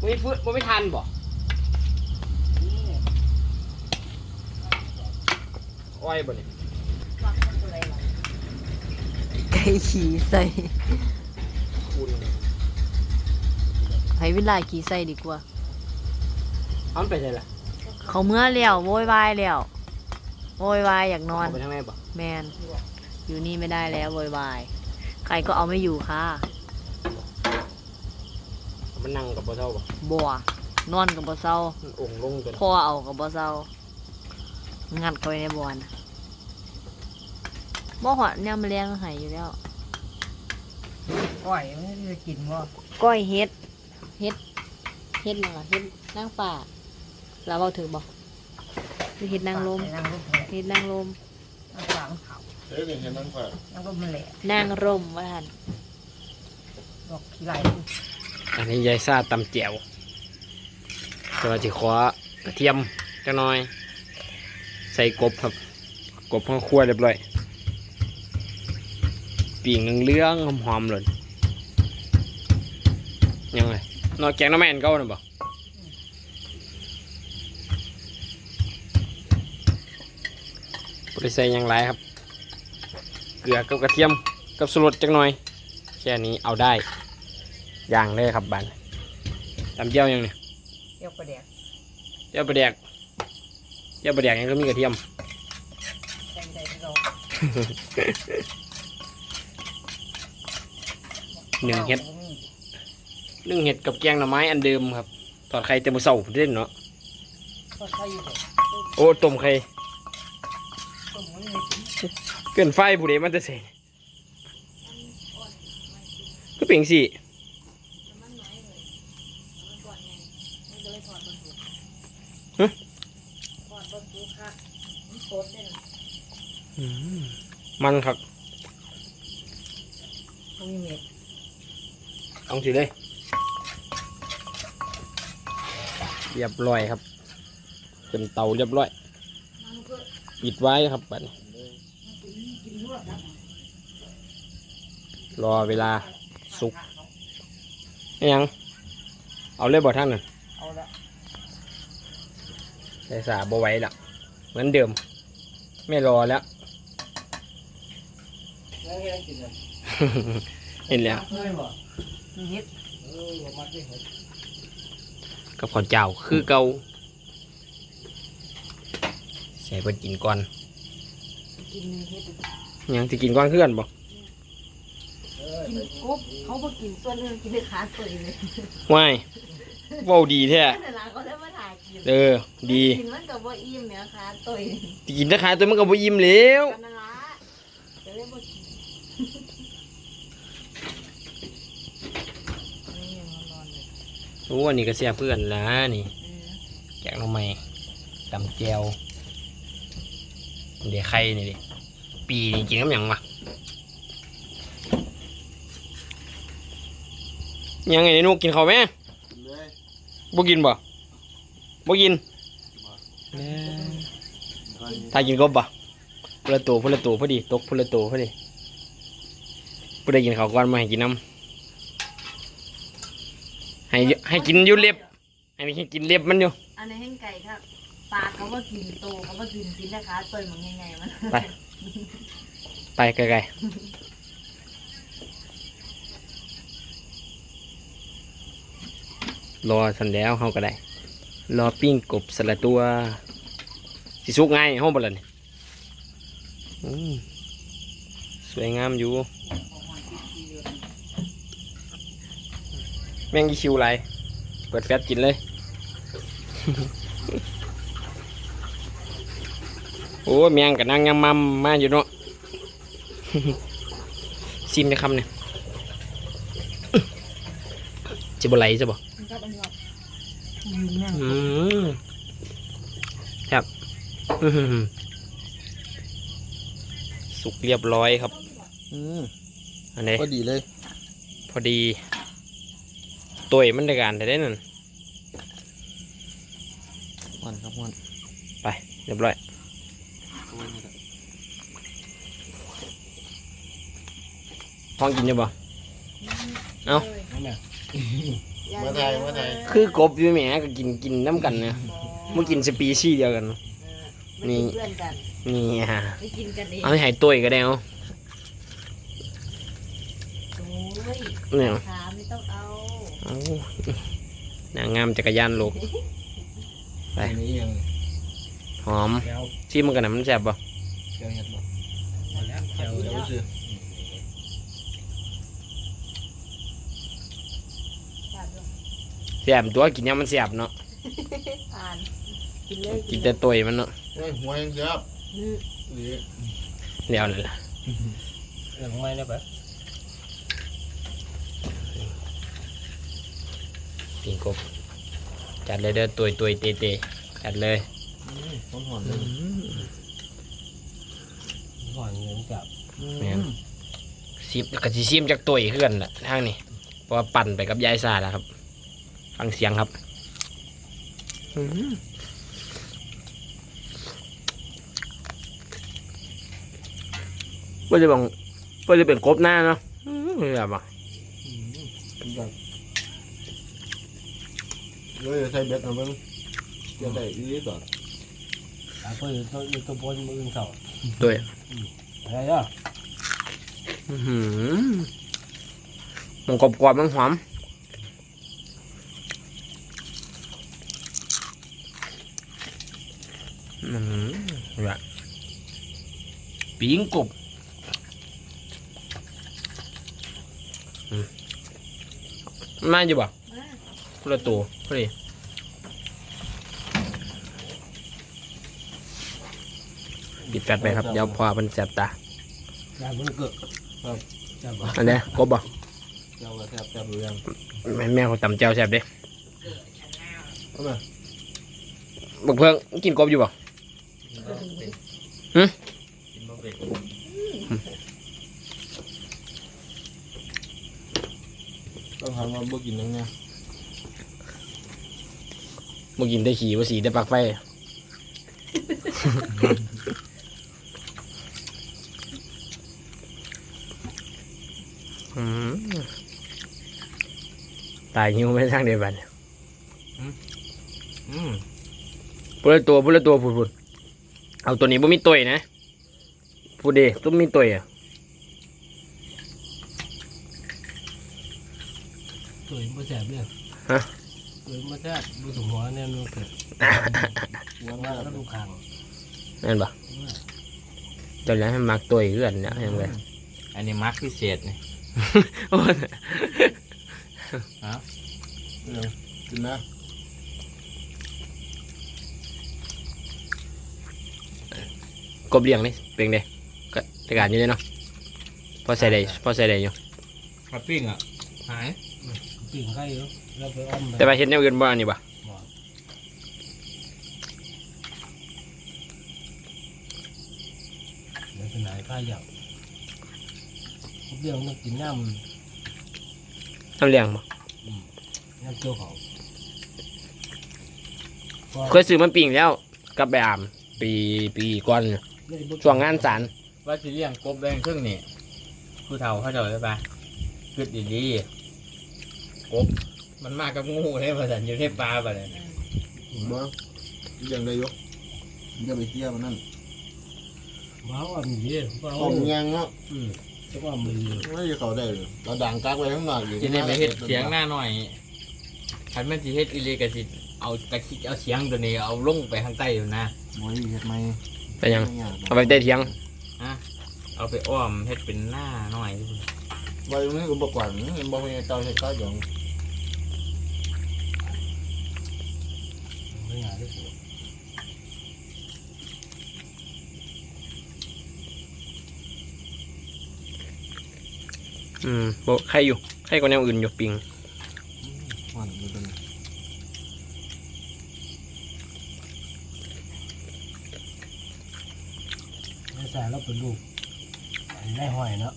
ไม่ฟื้นบ่ไม่ทันบ่อ้อยบ่เนี่ยไก่ขี่ใส่คุณให้เวลาขี่ใส่ดีกว่า เอามันไปเลยล่ะเขาเมื่อแล้วโวยวายแล้วโวยวายอยากนอน เอาไปทางไหนบ่ แมน อยู่นี่ไม่ได้แล้วโวยวาย ใครก็เอาไม่อยู่ค่ะเอา มันนั่งกับบ่เท่าบ่บัวนอนกับบ่เศร้ามันองค์ลงจนพ่อเอากับบ่เศร้างัดเข้าไปในบ่อนบ่หอดเนี่ยมันแรงหายอยู่แล้ว ก้อยมันจะกินบ่ก้อยเฮ็ด เฮ็ด เฮ็ดนั่นล่ะเฮ็ดนางฟ้าเราเอาถึงบ่หรือเฮ็ดนางลมนางลมเฮ็ดนางลมนางฝังเขาเฮ้ยนี่เห็นนั่นป่ะนางลมมันแหละนางรมว่าท่านดอกขี้ไหล อันนี้ยายซาตำแจ่วตัวจิขอกระเทียมจังหน่อย ใส่กบครับ กบข้างคั่วเรียบร้อยปีงเหลืองหอมๆเลยยังไงนอกแกงน้ำแม่นเก่าน่ะบ่บริใส่ยังไรครับ เกลือกับกระเทียมกับสลดจังหน่อย แค่นี้เอาได้ ย่างเลยครับบันตำเจียวยังเนี่ยเดี๋ยวกระเดียกเจียวปลาแดกเจียวปลาแดกยังก็มีกระเทียมใจใจที่เราหนึ่งเห็ดหนึ่งเห็ดกับแกงหน่อไม้อันเดิมครับทอดไข่เต็มมือเสาเด่นเนาะก็ใช่อยู่โอ้ต้มไข่ต้มมันไม่กินเกินไฟผู้ใดมันจะเสร็จก็เป็นสิ อืมมันครับมันมีเม็ดเอาสิเลย เรียบร้อยครับเป็นเตาเรียบร้อยปิดไว้ครับบัดนี้รอเวลาสุกอิหยัง เอาเลยบ่ท่านน่ะเอาละใส่สาบไหว้ละเหมือนเดิม ไม่รอแล้ว แล้วแค่กินเลยเห็นแล้วเคยบ่มีเห็ดเออบ่มาได้เห็ดกับข้าวเจ้าคือเกาใส่เพิ่นกินก่อนกินเฮ็ดอิหยังที่กินก่อนเพื่อนบ่กินกบเขาบ่กินส่วนนึงกินแต่ขาตัวเลย ว้าย เว้าดีแท้นั่นล่ะเขาได้มาถ่ายกินเออ ดีกินมันก็บ่อิ่มแหมขาตัวเองกินแตะขายตัวมันก็บ่ยิ้มแล้วกันนั่นล่ะจะได้บ่กินนี่ยังร้อนๆเลยโอ้อันนี้ก็เสียเพื่อนละนี่เออแกงหน่อไม้ตำแจวเดี๋ยวไข่นี่ดิปีนี่กินกับหยังวะยังไงนี่นุกกินข้าวไหมกินเลย บ่กินบ่บ่กินถ้ากินกบบ่พนละตัวพนละตัวพอดี ตกพนละตัวพอดีผู้ใดกินข้าวก่อนมาให้กินน้ำให้เยอะให้กินอยู่เล็บ ให้มันกินเล็บมันอยู่อันนี้แห้งไก่ครับปลาเขาว่ากินโตเขาว่ากินกินนะคะตัวมันไงๆมันไป ไปไกลๆ รอสันแล้วเฮาก็ได้ รอปิ้งกบสละตัว สิสุกง่ายห้องบดละนี่สวยงามอยู่ แมงกีคิวไรเปิดแฟตกินเลย โอ้แมงกับนางยำมัมมาอยู่เนาะซิมจะคำเนี่ยจะบ่ไหลจะบ่ อยู่นั่งอืมครับอื้อหือสุกเรียบร้อยครับ อืมอันนี้ก็ดีเลย พอดีตัวมันในการได้นั่นมันครับมันไป เรียบร้อยห้องกินจะบ่ เอา นั่นแหละ มาไทยมาไทยคือกบอยู่แหมก็กินกินน้ำกันเนี่ยมึงกินสปีชีส์เดียวกัน นี่นี่เพื่อนกันนี่ฮะไม่กินกันเองเอาให้หายตัวอีกก็ได้เอาโอ้ยเนี่ย ขาไม่ต้องเอาเอานางงามจักรยานโลกไป อันนี้ยังหอมแก้วชิมมันกันนะมันแซ่บป่ะแก้วเห็ดบ่มาแล้วแก้วเดี๋ยวซื้อ แซ่บตัวกินยังมันแซ่บเนาะอ่านกินเลยกินแต่ตัวมันเนาะเฮ้ยหัวยังเสียบอืมหรือเดี๋ยวนั่นแหละเรื่องไม่ได้ปะปิงกบจัดเลยเด้อตัวตัวเตเตจัดเลยหอมหอมเลยก่อนเงินกับแม่นซิมกะสิซิมจากตัวอีกคือกันล่ะทางนี้เพราะว่าปั่นไปกับยายซาแล้วครับ ฟังเสียงครับอื้อหือว่าจะบอกว่าจะเป็นกบหน้าเนาะอื้อหือแบบว่าแบบเฮ้ยใส่เบ็ดเอาเบิ่งจะได้อีหลีต่ออะเพื่อนตัวอีกตัวบนมือเสาตัวอะไรอะอื้อหือมันกรอบๆมันหอม อืมแบบปีงกบอืมมาอยู่บ่มาคนละตัวพอดีปิดแฟลชไปครับ เดี๋ยวพอมันแสบตายาบุญเกิดครับจ้าบ่อันนี้กบบ่เจ้าก็แซ่บแซ่บหรือยังแม่เขาตำแจ่วแสบเด้บักเพิ่งกินกบอยู่บ่ ต้องทำมาบ่กินยังไงบ่กินได้ขี่บ่สีได้ปลักไฟอืมตายหิวไม่ทางเดียวกันอืมพูดละตัวพูดละตัวพูดพูด เอาตัวนี้บ่มีตัวนะพูดดิต้องมีตัวอะตัวเองไม่แสบเนี่ยตัวเองไม่แสบดูสมหัวเนี่ยมันเกิดหัวว่าหน้าก็ดูคางนั่นบ่ตอนแรกให้มักตัวอีกเอนเนี่ยยังไงอันนี้มาร์คพิเศษนี่โอ้ยกินนะ กบเลี้ยงนี่เป็นไงก็จัดการอยู่เลยเนาะพอใส่ได้พอใส่ได้อยู่มาปิ้งอะหายปิ่งไข่เยอะแล้วไปอ้อมแต่ว่าเฮ็ดแนวอื่นบ่อันนี้บ่เดี๋ยวเป็นไหนข้าอยากเรื่องต้องกินน้ำน้ำเลี้ยงบ่น้ำเจียวเขาเคยซื้อมันปิ่งแล้วกับไปอาม ปีปีก่อน ช่วงงานศาลว่าสิเลี้ยงกบแดงครึ่งนี่ผู้เฒ่าเขาเจะได้ปะคิดดีๆกบมันมากับงูเลยมาสันอยู่ในปลาปะเนี่ยบ่ยังได้อยกจะไปเที่ยวมันนั่นว้าวอะมีเยอะว้าวของยังเนาะอืมจะว่ามีเยอะไม่เขาได้เลยเราด่างกักไว้ข้างนอกอยู่จะได้ไปเฮ็ดเสียงหน้าหน่อยคันมันสิเฮ็ดอีเลกสิเอาตะคิเอาเสียงตัวนี้เอาลงไปข้างใต้อยู่นะโอ้ยเฮ็ดไหม ไปยัง เอาไปได้เที่ยงเอาไปอ้อมเฮ็ดเป็นหน้าหน่อยไว้ตรงนี้อุปกรณ์เห็นบ่มีเตาเฮ็ดก็อย่างไม่อยากได้ปวดอืมบ่ใครอยู่ใครกว่าแนวอื่นอยู่ปิง มันมันเป็น ไม่ใส่แล้วเป็นลูกได้หอยเนาะ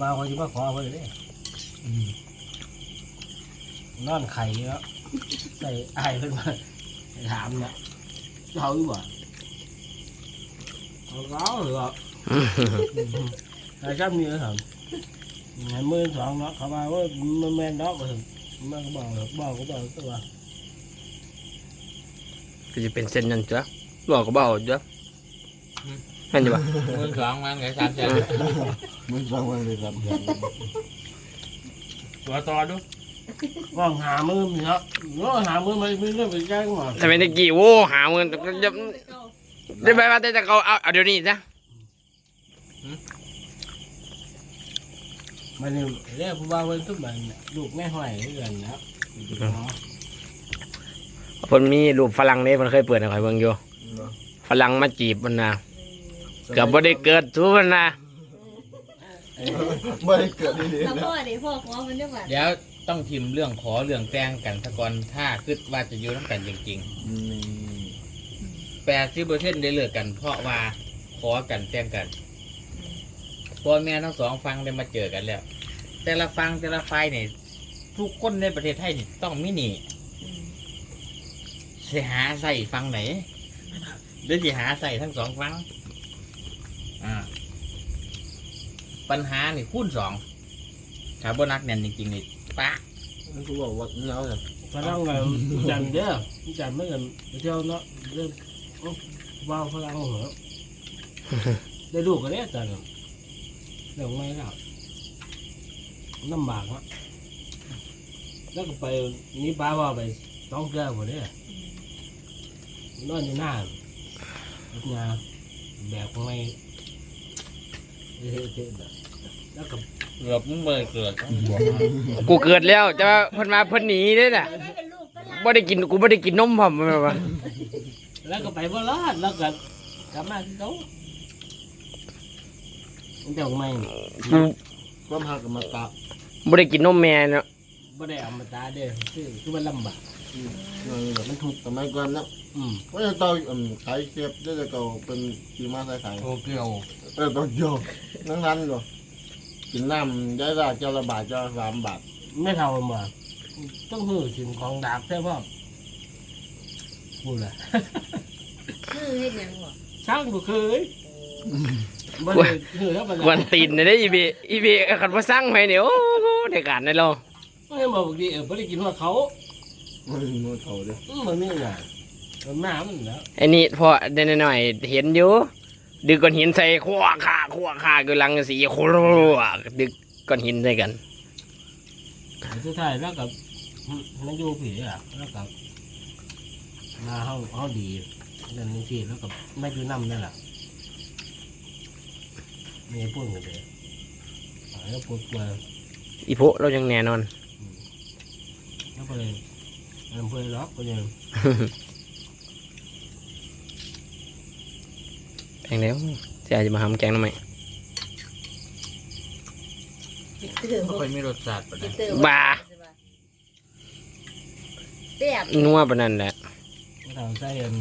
บ้าเขาจะมาขอไว้เลยนอนไข่เนาะใส่ไอ้เพิ่นมาถามเนี่ยเขาอยู่บ่เอาเขาหรือเปล่าไอ้จ้ามีอะไรถามไงมือสองเนาะเขามาว่ามันแม่นเนาะก็ถึงมันก็บอกบอกก็บอกตัวก็จะเป็นเส้นนั่นจ้ะบอกก็บอกจ้ะ เห็นจ้ะปะมือสองมันไงสามแสนมึงฟังมันเลยครับตัวต่อดูว่างหามือมันเนาะเนาะหามือมันมีเรื่องไปแจ้งหมดทำไมตะกี้โว้หาเงินจะจะไปว่าแต่จะเขาเอาเอาเดี๋ยวนี้จ้ะมันนี่เรียกผู้ว่าเพิ่นทุกมันลูกแม่ห้อยเรื่องนะเพิ่นมีรูปฝรั่งนี่เพิ่นเคยเปิดให้ข่อยเบิ่งอยู่ฝรั่งมาจีบมันนะเกือบบ่ได้เกิดทุกมันนะไม่ได้เกิดดีแล้วๆนะพ่อนี่พ่อขอมันได้บ่เดี๋ยวต้องพิมพ์เรื่องขอเรื่องแต่งกันสะก่อนถ้าคิดว่าจะอยู่น้ำกันจริงนี่ๆแปดสิบเปอร์เซ็นต์ได้เลิกกัน เพราะว่าขอกันแต่งกันพ่อแม่ทั้งสองฟังได้มาเจอกันแล้ว แต่ละฟังแต่ละฝ่ายเนี่ยทุกคนในประเทศไทยนี่ต้องมินิสิหาใส่ฟังไหนหรือสิหาใส่ทั้งสองฟังอ่า ปัญหานี่คูณสองถ้าบ่นักแน่นจริงๆนี่ปะมันกูบอกว่าเงาเนี่ยฝรั่งเลยจันเด้อจันไม่กันเที่ยวเนาะเรื่องว้าวฝรั่งเหรอได้ลูกก็ได้จันเรื่องไม่แล้วลำบากเนาะแล้วก็ไปนี่ป้าว่าไปต้องเกลือหมดเลยนอนอยู่หน้าเงาแบบไม่ เฮ้ยๆแล้วก็เกือบมึงเบยเกิดกูเกิดแล้วแต่ว่าเพิ่นมาเพิ่นหนีเด้น่ะได้เป็นลูกฝรั่งบ่ได้กินกูบ่ได้กินนมพร้อมแม่นบ่แล้วก็ไปบ่รอดแล้วก็กลับมาที่เขาเดี๋ยวไม่กูความหักกับมาตาบ่ได้กินนมแม่เนาะบ่ได้เอามาตาเด้อคือคือมันลำบากนี่แบบมันถูกสมัยก่อนนะอืม ว่าจะเตาอืมขายเสียบได้จะเก่าเป็นกีมาใส่ขายโตเกียวเอ อต้องโยกนั่งนั้นก็กินน้ำได้ละเจ้าละบาทเจ้าสามบาทไม่เท่ามาต้องหื้อถึงของดาบใช่ป่ะพูดเลยคือเฮ็ดหยังบ่ช่างบ่เคยบ่ได้หื้อแล้วบ่กวนได้ตีนได้อีเบอีเบคันบ่สั่งให้นี่โอ้โหได้การได้ลองไม่บอกดีเออบ่ได้กินหัวเขามันมือเขาเด้ออืมมันนี่น่ะมันหน้ามันแล้วไอ้นี่พอได้หน่อยๆเห็นอยู่ ดึกก้อนหินใส่ขวาขาขวาขาคือลังสีโครดึกก้อนหินใส่กันสุดท้ายแล้วก็มันอยู่ผีอะแล้วก็มาเฮาเฮาดีนั่นนี่สิแล้วก็ไม่อยู่นำนั่นล่ะนี่พูดกันเด้อแล้วปวดกลัวอีโพเรายังแน่นอนแล้วก็เลยมันเพื่อล็อกก็ยัง แพงแล้วจะอาจจะมาทำแกงทำไมเติมไม่ค่อยมีรสชาติปะนะเติมบ้าแซ่บนัวปานนั้นแหละเราใส่อัน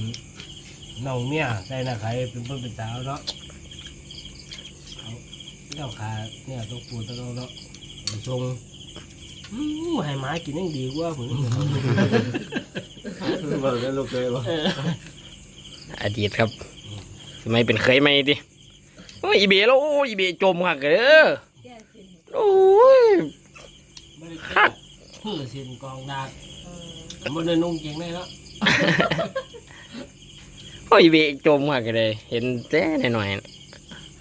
น้องเมียใส่หน้าไข่เป็นเพิ่นเป็นสาวเนาะเอาเจ้าขาเนี่ยต้องปูต้องเนาะไปชงอืมให้หมากินยังดีกว่าผมบอกได้วลูกเคยบ่า อดีตครับ สมัยเป็นเคยไหมดิโอ้ยอีเบแล้วโอ้ยอีเบจมหักเด้อโอ้ยไม่ได้คัดเพื่อเส้นกองดาดมันเลยนุ่งเกงได้แล้วโอ้ยอีเบจมหักเลย เห็นแต่หน่อย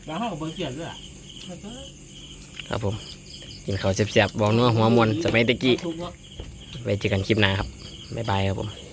แล้วเขาก็เบิ่งเกียดด้วยอะๆครับผมกินข้าวแซ่บๆบอกนัวหัวมวนสมัยตะกี้ทุกเนาะไว้เจอกันคลิปหน้าครับบ๊ายบายครับผม